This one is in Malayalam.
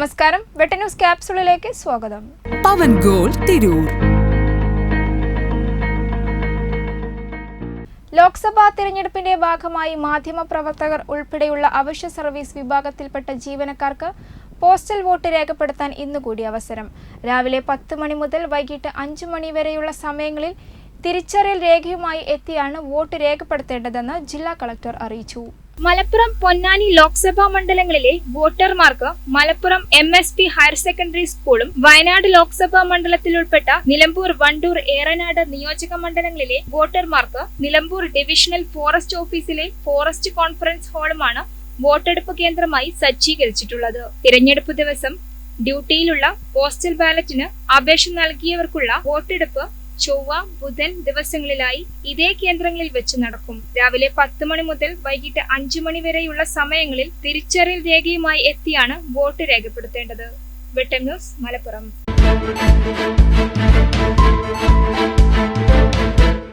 നമസ്കാരം. വെട്ട ന്യൂസ് ക്യാപ്സുളിലേക്ക് സ്വാഗതം. പവൻ ഗോൾ തിരൂർ. ലോക്സഭാ തിരഞ്ഞെടുപ്പിന്റെ ഭാഗമായി മാധ്യമപ്രവർത്തകർ ഉൾപ്പെടെയുള്ള അവശ്യ സർവീസ് വിഭാഗത്തിൽപ്പെട്ട ജീവനക്കാർക്ക് പോസ്റ്റൽ വോട്ട് രേഖപ്പെടുത്താൻ ഇന്നുകൂടി അവസരം. രാവിലെ പത്ത് മണി മുതൽ വൈകിട്ട് അഞ്ചു മണി വരെയുള്ള സമയങ്ങളിൽ തിരിച്ചറിയൽ രേഖയുമായി എത്തിയാണ് വോട്ട് രേഖപ്പെടുത്തേണ്ടതെന്ന് ജില്ലാ കളക്ടർ അറിയിച്ചു. മലപ്പുറം പൊന്നാനി ലോക്സഭാ മണ്ഡലങ്ങളിലെ വോട്ടർമാർക്ക് Malappuram M S P higher secondary സ്കൂളും വയനാട് ലോക്സഭാ മണ്ഡലത്തിൽ ഉൾപ്പെട്ട നിലമ്പൂർ വണ്ടൂർ ഏറനാട് നിയോജക മണ്ഡലങ്ങളിലെ വോട്ടർമാർക്ക് നിലമ്പൂർ ഡിവിഷണൽ ഫോറസ്റ്റ് ഓഫീസിലെ ഫോറസ്റ്റ് കോൺഫറൻസ് ഹാളുമാണ് വോട്ടെടുപ്പ് കേന്ദ്രമായി സജ്ജീകരിച്ചിട്ടുള്ളത്. തിരഞ്ഞെടുപ്പ് ദിവസം ഡ്യൂട്ടിയിലുള്ള പോസ്റ്റൽ ബാലറ്റിന് അപേക്ഷ നൽകിയവർക്കുള്ള വോട്ടെടുപ്പ് ചൊവ്വ ബുധൻ ദിവസങ്ങളിലായി ഇതേ കേന്ദ്രങ്ങളിൽ വെച്ച് നടക്കും. രാവിലെ പത്ത് മണി മുതൽ വൈകിട്ട് അഞ്ചു മണി വരെയുള്ള സമയങ്ങളിൽ തിരിച്ചറിയൽ രേഖയുമായി എത്തിയാണ് വോട്ട് രേഖപ്പെടുത്തേണ്ടത്. വെട്ടം ന്യൂസ് മലപ്പുറം.